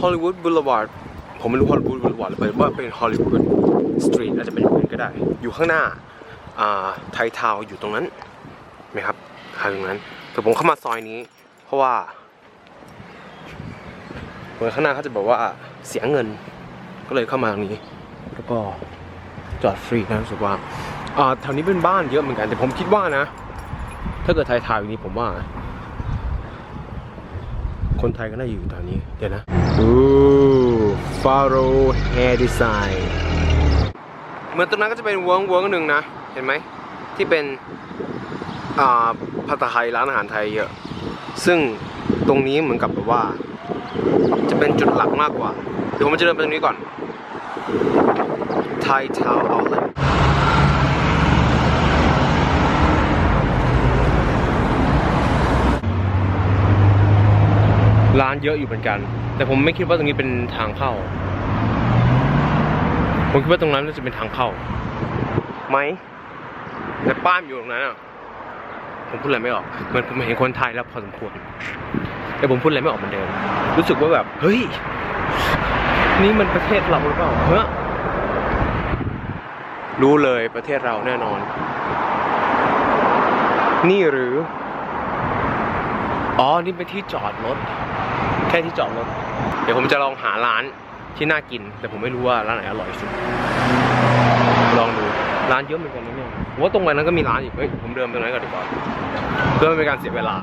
ฮอลลีวูดบูลวาร์ดผมไม่รู้ฮอลลีวูดบูลวาร์ดหรือเปล่าว่าเป็นฮอลลีวูดสตรีทอาจจะเป็นอย่างอื่นก็ได้ อยู่ข้างหน้าอ่าไททาวอยู่ตรงนั้นไหมครับทางตรงนั้นแต่ผมเข้ามาซอยนี้ เพราะว่าเหมือนข้างหน้าเขาจะบอกว่าเสียเงินก็เลยเข้ามาตรงนี้ แล้วก็จอดฟรีนะรู้สึกว่าอ่าแถวนี้เป็นบ้านเยอะเหมือนกันแต่ผมคิดว่านะ ถ้าเกิดไทยทาวอย่างนี้ผมว่า คนไทยก็น่าอยู่แถวนี้ เดี๋ยวนะอู้ฟาโรแฮร์ดีไซน์เหมือนตรงนั้นก็จะเป็นเวิร์กเวิร์กหนึ่งนะ เห็นไหม ที่เป็นอ่าผัดไทยร้านอาหารไทยเยอะ ซึ่งตรงนี้เหมือนกับแบบว่า จะเป็นจุดหลักมากกว่า เดี๋ยวผมจะเดินไปตรงนี้ก่อน Thai Town Outlet ร้านเยอะอยู่เหมือนกัน แต่ผมไม่คิดว่าตรงนี้เป็นทางเข้า ผมคิดว่าตรงนั้นน่าจะเป็นทางเข้า ไหมแต่ป้ายมันอยู่ตรงนั้นอะ ผมพูดอะไรไม่ออกเหมือนผมเห็นคนไทยแล้วพอสมควร แต่ผมพูดอะไรไม่ออกเหมือนเดิม รู้สึกว่าแบบ เฮ้ย นี่มันประเทศเราหรือเปล่าเฮ้ยรู้เลยประเทศเราแน่นอน นี่หรือ อ๋อ นี่เป็นที่จอดรถ แค่ที่จอดรถ เดี๋ยวผมจะลองหาร้านที่น่ากิน แต่ผมไม่รู้ว่าร้านไหนอร่อยสุด ลองดู ร้านเยอะเหมือนกันนะเนี่ยว่าตรงไปนั้นก็มีร้านอีก เฮ้ย ผมเดินไปตรงนั้นก่อนดีกว่าเพื่อไม่เป็นการเสียเวลา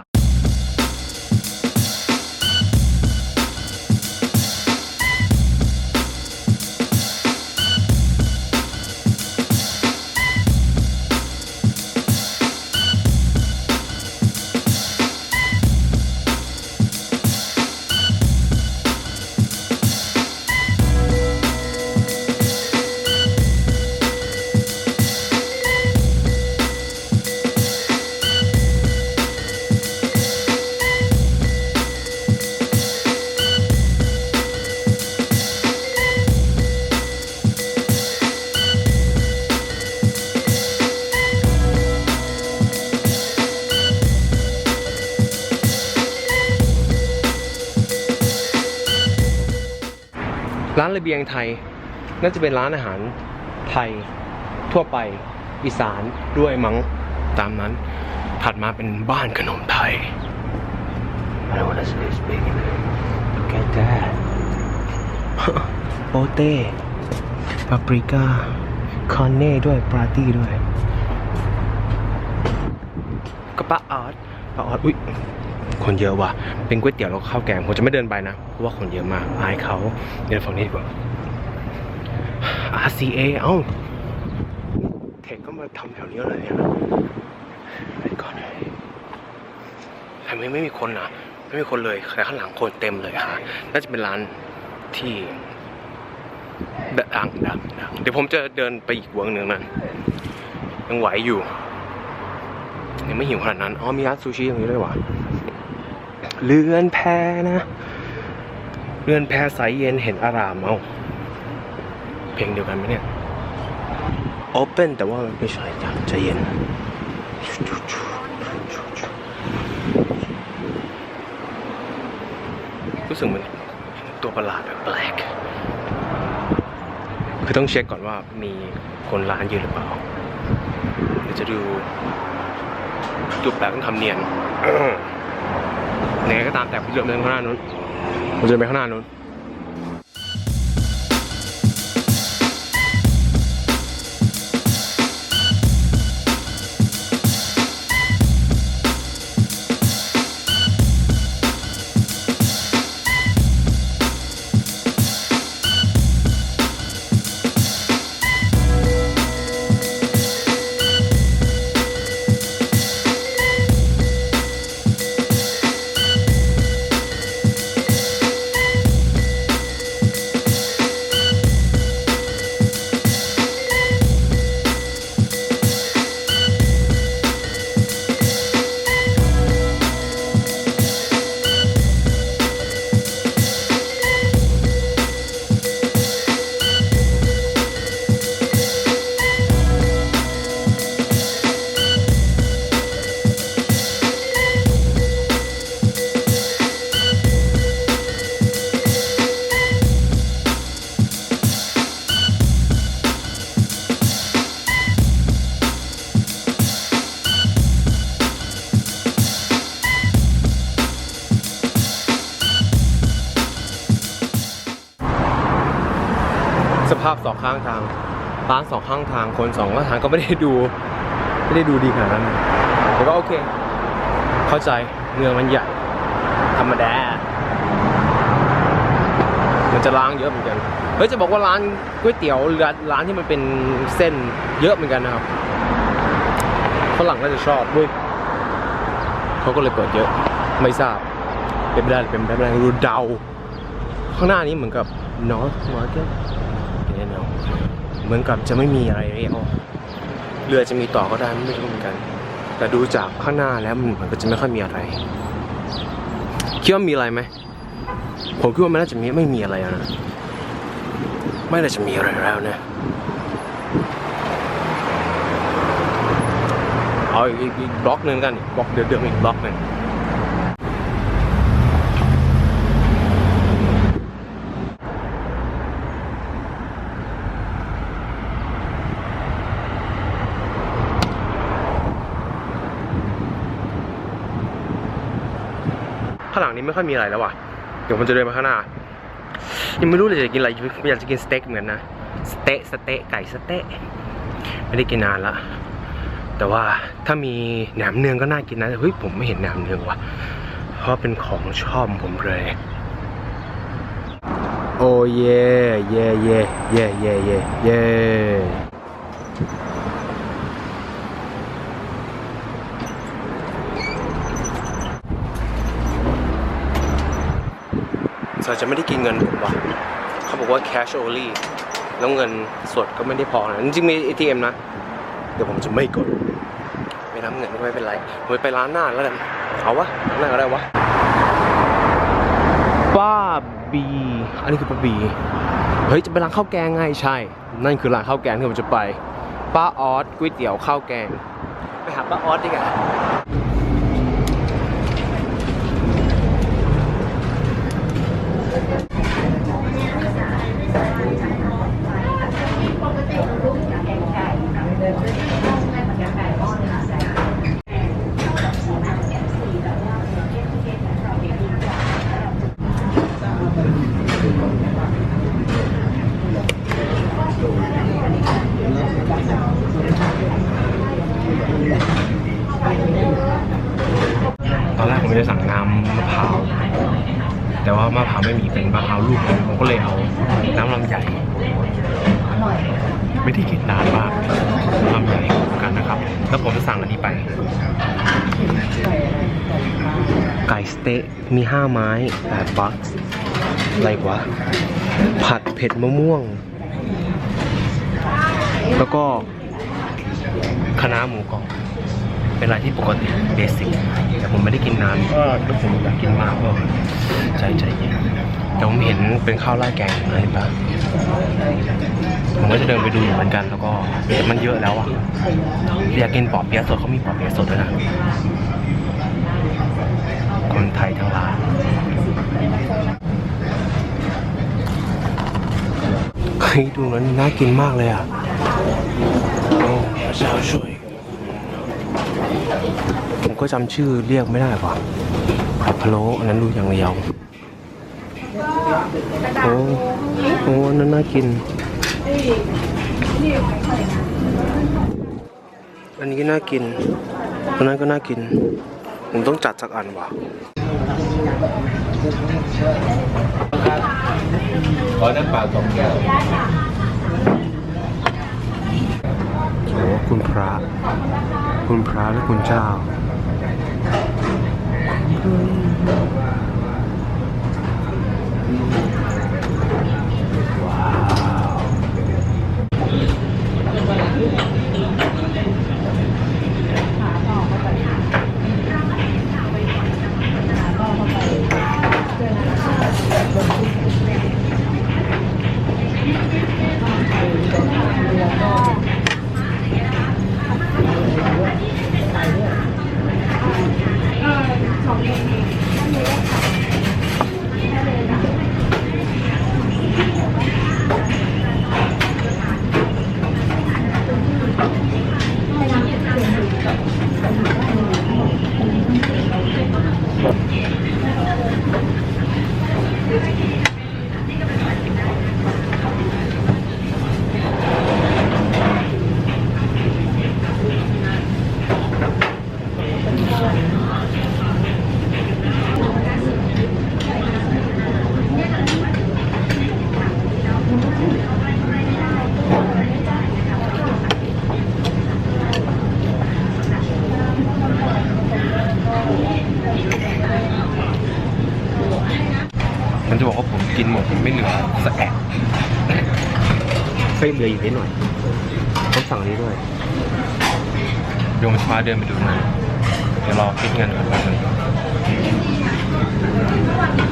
เบียงไทย น่าจะเป็นร้านอาหารไทยทั่วไปอีสานด้วยมั้งตามนั้น ถัดมาเป็นบ้านขนมไทย I don't wanna say it's big Look at that โปเต้ปาปริก้าคอนเน่ด้วยปาร์ตี้ด้วยก็ป้าออดป้าออดอุ้ย คนเยอะว่ะ เป็นก๋วยเตี๋ยวแล้วก็ข้าวแกงผมจะไม่เดินไปนะ เพราะว่าคนเยอะมากอายเขาเดินฝั่งนี้ดีกว่า RCA เอ้าเทคก็มาทำแถวนี้เลยเนี่ยไปก่อนทำไมไม่มีคนอะ ไม่มีคนเลยแต่ข้างหลังคนเต็มเลยฮะน่าจะเป็นร้านที่ดังดังดังเดี๋ยวผมจะเดินไปอีกวงหนึ่งนะยังไหวอยู่ ยังไม่หิวขนาดนั้น อ๋อมีร้านซูชิตรงนี้ด้วยว่ะ เรือนแพนะ เรือนแพใสเย็นเห็นอารามเอาเพลงเดียวกันไหมเนี่ย Open แต่ว่ามันไม่ใช่จ้ะใจเย็น รู้สึกเหมือนตัวประหลาดแบบแปลก คือต้องเช็คก่อนว่ามีคนร้านยอะหรือเปล่าเดี๋ยวจะดูจุดแปลกต้องทำเนียน ยังไงก็ตามแต่ผมจะเดินข้างหน้านู้นผมจะเดินไปข้างหน้านู้น ข้างทางคนสองข้างทางก็ไม่ได้ดู ไม่ได้ดูดีขนาดนั้นแต่ก็โอเค เข้าใจเมืองมันใหญ่ธรรมดา มันจะล้างเยอะเหมือนกัน เฮ้ยจะบอกว่าร้านก๋วยเตี๋ยวร้านร้านที่มันเป็นเส้นเยอะเหมือนกันนะครับฝรั่งน่าจะชอบด้วยเขาก็เลยเปิดเยอะ ไม่ทราบ เป็นไปได้เป็นไปได้ไม่รู้เดา ข้างหน้านี้เหมือนกับ North Market เนี่ยเนาะ เหมือนกับจะไม่มีอะไรเลยอ๋อเรือจะมีต่อก็ได้ไม่รู้เหมือนกัน แต่ดูจากข้างหน้าแล้วมันเหมือนกับจะไม่ค่อยมีอะไรคิดว่ามีอะไรไหมผมคิดว่ามันน่าจะมีไม่มีอะไรนะไม่น่าจะมีอะไรแล้วนะเอาอีกอีกอีกบล็อกหนึ่งกันบล็อกเดิมๆอีกบล็อกหนึ่งข้างหลัง นี้ไม่ค่อยมีอะไรแล้วว่ะ เดี๋ยวผมจะเดินมาข้างหน้า ยังไม่รู้เลยจะกินอะไรอยากจะกินสเต็กเหมือนนะ สเต๊ะสเต๊ะไก่สเต๊ะไม่ได้กินนานละ แต่ว่าถ้ามีแหนมเนืองก็น่ากินนะเฮ้ยผมไม่เห็นแหนมเนืองว่ะ เพราะเป็นของชอบผมเลย โอ้เย่เย่เย่เย่เย่เย่เย่ สาจะไม่ได้กินเงินผมว่ะเขาบอกว่า cash only แล้วเงินสดก็ไม่ได้พอนะจริงๆมี ATM นะ เดี๋ยวผมจะไม่กด ไม่รับเงินก็ไม่เป็นไรผมไปร้านหน้าแล้วกันเอาวะร้านหน้าก็ได้วะป้าบีอันนี้คือป้าบีเฮ้ยจะไปร้านข้าวแกงไงใช่ นั่นคือร้านข้าวแกงที่ผมจะไป ป้าออสก๋วยเตี๋ยวข้าวแกง ไปหาป้าออสดีกว่า จะสั่งน้ำมะพร้าวแต่ว่ามะพร้าวไม่มีเป็นมะพร้าวลูกผมก็เลยเอาน้ำลำไยไม่ได้กินนานมากลำไยกันนะครับ แล้วผมจะสั่งอันนี้ไป ไก่สเต๊ะมี5ไม้8บัคอะไรวะผัดเผ็ดมะม่วง แล้วก็คณะหมูกรอบ เป็นอะไรที่ปกติเบสิกแต่ผมไม่ได้กินนานก็แล้วผมอยากกินมากก็ใจใจเย็นแต่ผมเห็นเป็นข้าวราดแกงนะเห็นปะผมก็จะเดินไปดูอยู่เหมือนกัน แล้วก็แต่มันเยอะแล้วอะอยากกินปอเปี๊ยะสดเขามีปอเปี๊ยะสดด้วยนะคนไทยทั้งร้านเฮ้ยดูนั้นน่ากินมากเลยอะโอ้พระเจ้าช่วย ผมก็จำชื่อเรียกไม่ได้ว่ะผัดพะโล้อันนั้นดูอย่างเดียวโอ้โอ้อันนั้นน่ากิน อันนี้ก็น่ากิน อันนั้นก็น่ากิน ผมต้องจัดสักอันว่ะขอน้ำเปล่าสองแก้วโอ้คุณพระ คุณพระและคุณเจ้าเ มันจะบอกว่าผมกินหมดไม่เหลือสักแอะเส้นเหลืออยู่นิดหน่อยผมสั่งอันนี้ด้วยเดี๋ยวผมจะพาเดินไปดูหน่อยเดี๋ยวรอคิดเงินก่อนแป๊บนึง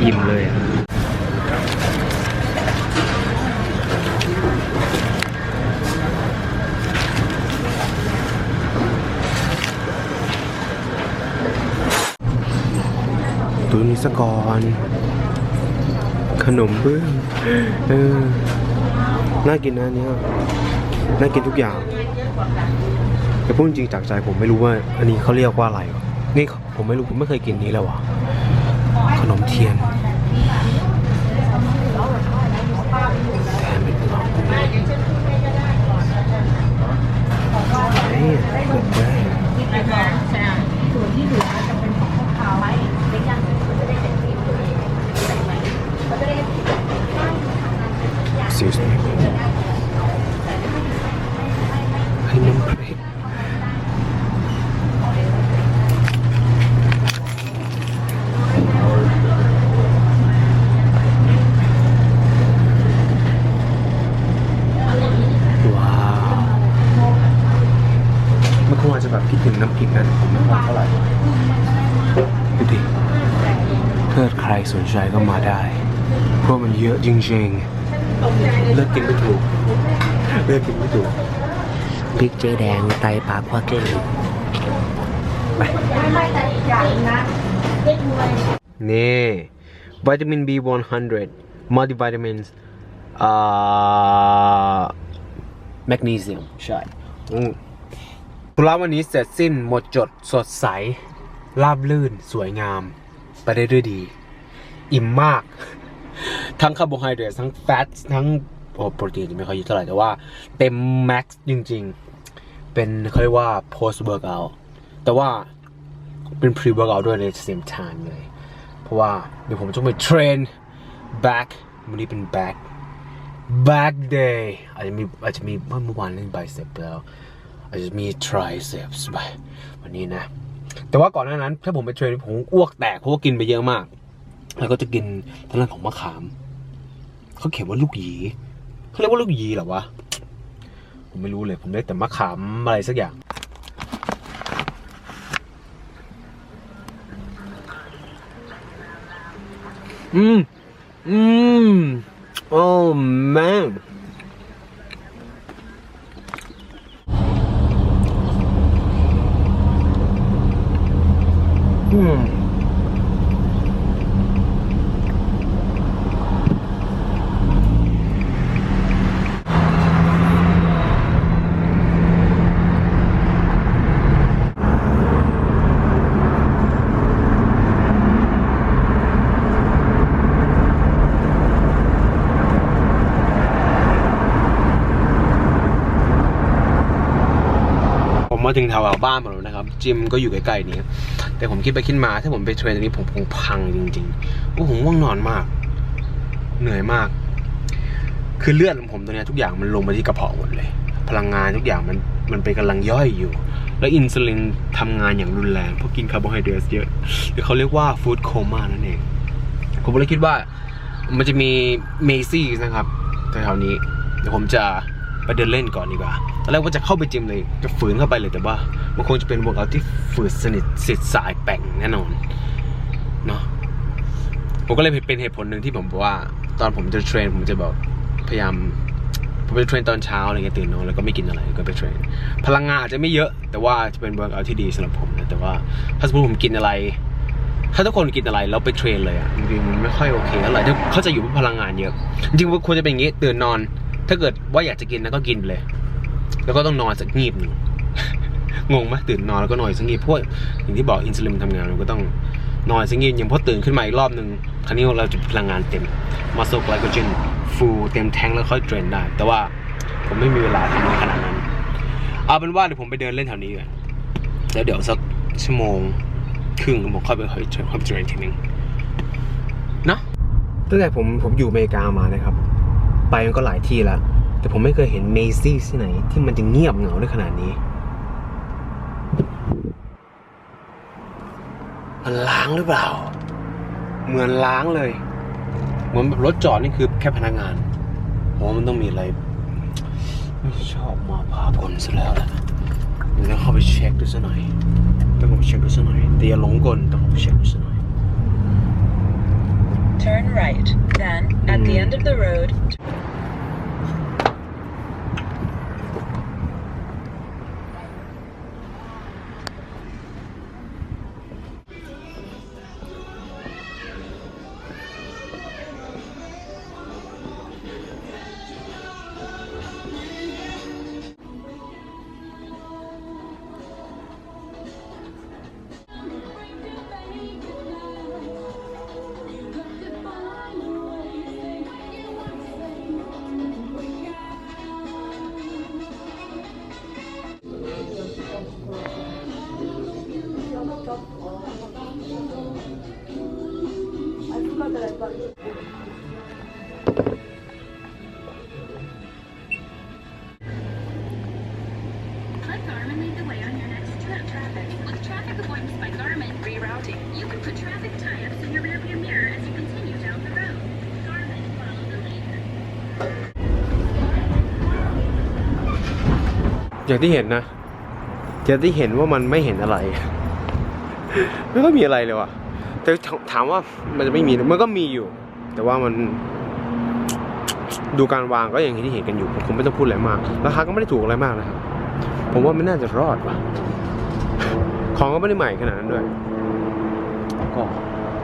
อิ่มเลยอะดูนี่สก่อนข นมเบื้องเออน่ากินนะนเนี่ยน่ากินทุกอย่างแต่พูดจริงจากใจผมไม่รู้ว่า อันนี้เขาเรียกว่าอะไรนี่ผมไม่รู้ผมไม่เคยกินนี้เลยวะขนมเทียนเป็นหลอกเฮ้ยเกิดได้ส่วนที่เหลือจะเป็นของพวกเขาไว้เล็กอย่างหนึ่งเขาจะได้เป็นทีมตัวเองใส่ไว้เขาจะได้ Excuse me ให้น้ำพริกว้ามันคงอาจจะแบบคิดถึงน้ำพริกนะผมไม่ว่าเท่าไหร่ดูดิถ้าเกิดใครสนใจก็มาได้ เพราะมันเยอะจริงๆ เลือกกินไม่ถูกเลือกกินไม่ถูกพริกเจ๊แดงไตปลาควักเกลือไปไม่แต่อีกอย่างนะเล็กมวยนี่วิตามิน B100 multivitamins อ่า magnesium ใช่อืมธุระวันนี้เสร็จสิ้นหมดจดสดใส ราบลื่นสวยงาม ไปได้ด้วยดี อิ่มมาก ทั้งคาร์โบไฮเดรตทั้งแฟตทั้งโปรตีนจะไม่ค่อยเยอะเท่าไหร่แต่ว่าเต็มแม็กซ์จริงๆ เป็นเขาเรียกว่า post workout แต่ว่าเป็น pre workout ด้วยใน same time เลย เพราะว่าเดี๋ยวผมจะไปเทรน back วันนี้เป็น back back day อาจจะมีอาจจะมีเมื่อวานเล่น bicep แล้ว อาจจะมี triceps ไปวันนี้นะ แต่ว่าก่อนหน้านั้นถ้าผมไปเทรนผมอ้วกแตกเพราะว่ากินไปเยอะมาก แล้วก็จะกินทางด้านของมะขาม เขาเขียนว่าลูกหยีเขาเรียกว่าลูกหยีเหรอวะ ผมไม่รู้เลย ผมได้แต่มะขามอะไรสักอย่าง อืม อืม โอ้แม ผ มาถึงแถวบ้านผมแล้วนะครับ จิมก็อยู่ใกล้ๆนี้ แต่ผมคิดไปคิดมาถ้าผมไปเทรนตรงนี้ผมคงพังจริงๆโอ้ผมง่วงนอนมาก เหนื่อยมาก คือเลือดของผมตัวนี้ทุกอย่างมันลงมาที่กระเพาะหมดเลย พลังงานทุกอย่างมันมันเป็นกำลังย่อยอยู่ แล้วอินซูลินทำงานอย่างรุนแรงเพราะกินคาร์โบไฮเดรตเยอะหรือเขาเรียกว่าฟู้ดโคม่านั่นเอง ผมเลยคิดว่ามันจะมีเมซี่นะครับแถวๆนี้เดี๋ยวผมจะ เดินเล่นก่อนดีกว่า ตอนแรกว่าจะเข้าไปจิมเลย จะฝืนเข้าไปเลยแต่ว่า มันคงจะเป็นวงเอาที่ฝืดสนิทสิทธิ์สายแป่งแน่นอน เนาะผมก็เลยเป็นเหตุผลหนึ่งที่ผมบอกว่า ตอนผมจะเทรนผมจะแบบพยายาม ผมไปเทรนตอนเช้าอะไรเงี้ยตื่นนอนแล้วก็ไม่กินอะไรก็ไปเทรน พลังงานอาจจะไม่เยอะ แต่ว่าจะเป็นเวิร์กเอาที่ดีสำหรับผมนะแต่ว่าถ้าสมมติผมกินอะไร ถ้าทุกคนกินอะไรแล้วไปเทรนเลยอะจริงๆมันไม่ค่อยโอเคเท่าไหร่เขาจะอยู่พลังงานเยอะ จริงๆควรจะเป็นอย่างนี้ตื่นนอน ถ้าเกิดว่าอยากจะกินนะก็กินไปเลย แล้วก็ต้องนอนสักงีบหนึ่งงงไหมตื่นนอนแล้วก็นอนสักงีบเพราะอย่างที่บอกอินซูลินทำงานเราก็ต้องนอนสักงีบย่างพอตื่นขึ้นมาอีกรอบหนึ่งคราวนี้เราจะพลังงานเต็มมาโซไกลโคเจนฟูเต็มแทงแล้วค่อยเทรนได้ แต่ว่าผมไม่มีเวลาทำขนาดนั้น เอาเป็นว่าเดี๋ยวผมไปเดินเล่นแถวนี้ก่อนแล้วเดี๋ยวสักชั่วโมงครึ่งผมค่อยไปค่อยเทรนค่อยเทรนทีนึงเนาะตั้งแต่ผมผมอยู่อเมริกามานะครับ ไปมันก็หลายที่ล้วแต่ผมไม่เคยเห็นเมซี่ที่ไหน ที่มันจะเงียบเหงาได้ขนาดนี้ มันล้างหรือเปล่า เหมือนล้างเลย เหมือนแบบรถจอดนี่คือแค่พนักงานผมว่ามันต้องมีอะไร ไม่ชอบมาพากลซะแล้วแหละเดี๋ยวต้องเข้าไปเช็คดูซะหน่อยต้องเข้าไปเช็คดูซะหน่อยแต่อย่าหลงกลต้องเข้าไปเช็คดูซะหน่อย Turn right. Then, at the hmm. end of the road, อย่างที่เห็นนะอย่างที่เห็นว่ามันไม่เห็นอะไร ไม่ค่อยมีอะไรเลยว่ะ แต่ถามว่ามันจะไม่มีมันก็มีอยู่ แต่ว่ามันดูการวางก็อย่างที่เห็นกันอยู่ผมคงไม่ต้องพูดอะไรมากราคาก็ไม่ได้ถูกอะไรมากนะครับ ผมว่าไม่น่าจะรอดว่ะ ของก็ไม่ได้ใหม่ขนาดนั้นด้วย ก็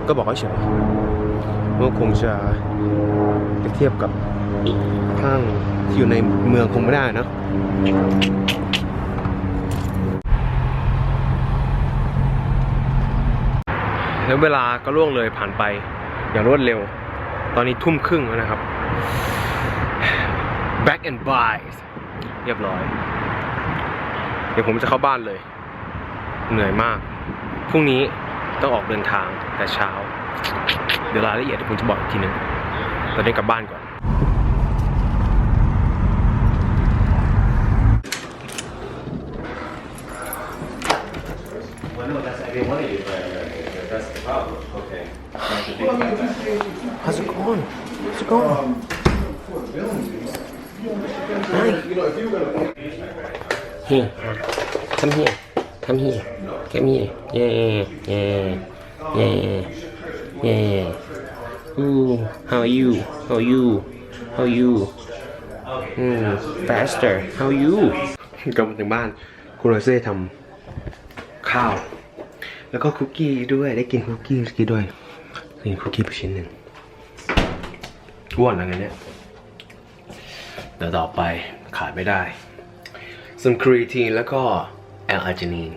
ก็บอกเฉยว่าคงจะเทียบกับ ห้างที่อยู่ในเมืองคงไม่ได้นะแล้วเวลาก็ล่วงเลยผ่านไปอย่างรวดเร็ว ตอนนี้ทุ่มครึ่งแล้วนะครับ back and by เรียบร้อย เดี๋ยวผมจะเข้าบ้านเลย เหนื่อยมาก พรุ่งนี้ต้องออกเดินทางแต่เช้า เดี๋ยวรายละเอียดผมจะบอกอีกทีหนึง ตอนนี้กลับบ้านก่อน How's it going? How's it going? Hi. Here. Come here. Come here. Come here. Yeah. Yeah. Yeah. Yeah. Ooh. How are you? How are you? How are you? Mm, faster. How are you? กลับมาถึงบ้านคุณโรเซ่ทำข้าว แล้วก็คุกกี้ด้วยได้กินคุกกี้กี้ด้วยกินคุกกี้ไปชิ้นหนึ่งอ้วนอะไรเนี่ยเดี๋ยวต่อไปขาดไม่ได้ซัมครีทีนแล้วก็แอลอาร์จินีน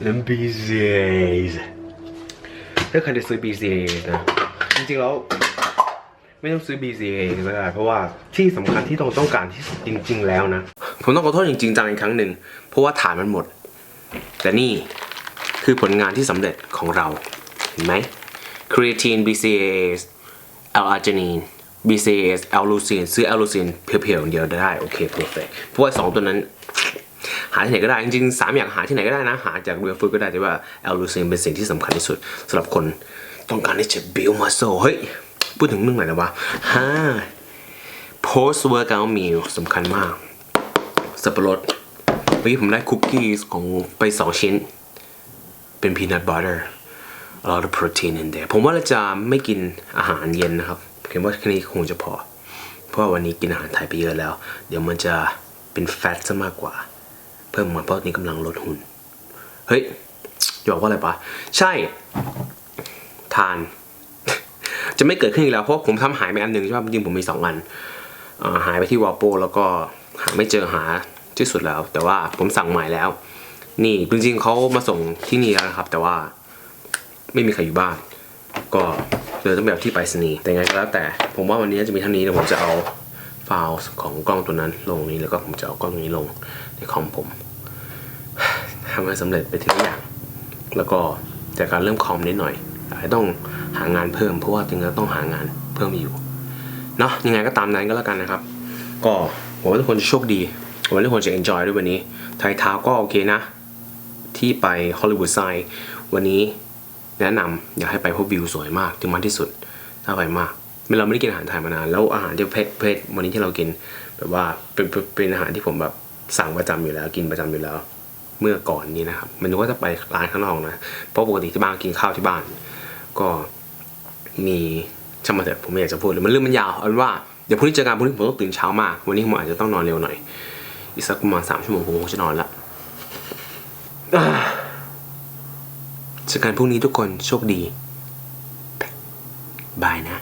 แล้ว BCAs ถ้าใครจะซื้อ BCA นะ จริงๆแล้วไม่ต้องซื้อ BCA ก็ได้เพราะว่าที่สำคัญที่ต้องต้องการที่สุดจริง ๆ แล้วนะ ผมต้องขอโทษจริงๆจังอีกครั้งหนึ่ง เพราะว่าฐานมันหมด แต่นี่คือผลงานที่สำเร็จของเรา เห็นไหม creatine BCAAs L-arginine BCAAs L-leucine ซื้อ L-leucine เพียวๆอย่างเดียวได้ โอเค perfect เพราะว่าสองตัวนั้น หาที่ไหนก็ได้ จริงๆสามอย่างหาที่ไหนก็ได้นะ หาจากเรือฟูดก็ได้แต่ว่า L-leucine เป็นสิ่งที่สำคัญที่สุดสำหรับคนต้องการที่จะ build muscle เฮ้ย พูดถึงเรื่องไหนนะวะฮ่า post workout meal สำคัญมาก สับปะรดเมื่อกี้ผมได้คุกกี้ของไปสองชิ้น เป็น peanut butter a lot of protein in there ผมว่าเราจะไม่กินอาหารเย็นนะครับคิดว่าแค่นี้คงจะพอ เพราะวันนี้กินอาหารไทยไปเยอะแล้ว เดี๋ยวมันจะเป็นแฟตซะมากกว่า เพิ่มมาเพราะนี้กำลังลดหุ่น เฮ้ยจะบอกว่าอะไรปะใช่ ทาน จะไม่เกิดขึ้นอีกแล้ว เพราะผมทำหายไปอันหนึ่งใช่ป่ะจริงผมมีสองอันอหายไปที่วอลโปแล้วก็ หาไม่เจอหาที่สุดแล้ว แต่ว่าผมสั่งใหม่แล้ว นี่จริงๆเขามาส่งที่นี่แล้วนะครับ แต่ว่าไม่มีใครอยู่บ้าน ก็เลยต้องแบบที่ไปรษณีย์แต่ไงก็แล้วแต่ผมว่าวันนี้จะมีเท่านี้แล้วผมจะเอาไฟล์ของกล้องตัวนั้นลงนี้แล้วก็ผมจะเอากล้องนี้ลงในคอมผมทำให้สำเร็จไปทีละอย่าง แล้วก็จากการเริ่มคอมนิดหน่อยอาจจะต้องหางานเพิ่มเพราะว่าถึงจะต้องหางานเพิ่มอยู่เนาะยังไงก็ตามนั้นก็แล้วกันนะครับ ก็ หวังว่าทุกคนจะโชคดีหวังว่าทุกคนจะ enjoy ด้วยวันนี้ไทยท้าก็โอเคนะ ที่ไปฮอลลีวูดไซด์วันนี้แนะนำอยากให้ไปเพราะวิวสวยมากถึงมากที่สุด ถ้าไปมากเราไม่ได้กินอาหารไทยมานาน แล้วอาหารที่เพชรเพชรวันนี้ที่เรากินแบบว่าเป็นเป็นเป็นอาหารที่ผมแบบสั่งประจำอยู่แล้ว กินประจำอยู่แล้ว เมื่อก่อนนี้นะครับ มันก็จะไปร้านข้างนอกนะ เพราะปกติที่บ้านกินข้าวที่บ้าน ก็มีช่างมาเถอะผมไม่อยากจะพูดเลยมันเรื่องมันยาวเอาเป็นว่า ดี๋ยวพรุ่งนี้เจอกันพรุ่งนี้ผมต้องตื่นเช้ามาก วันนี้ผมอาจจะต้องนอนเร็วหน่อย อีกสักประมาณสามชั่วโมงผมคงจะนอนละเจอกันพรุ่งนี้ทุกคนโชคดีบายนะ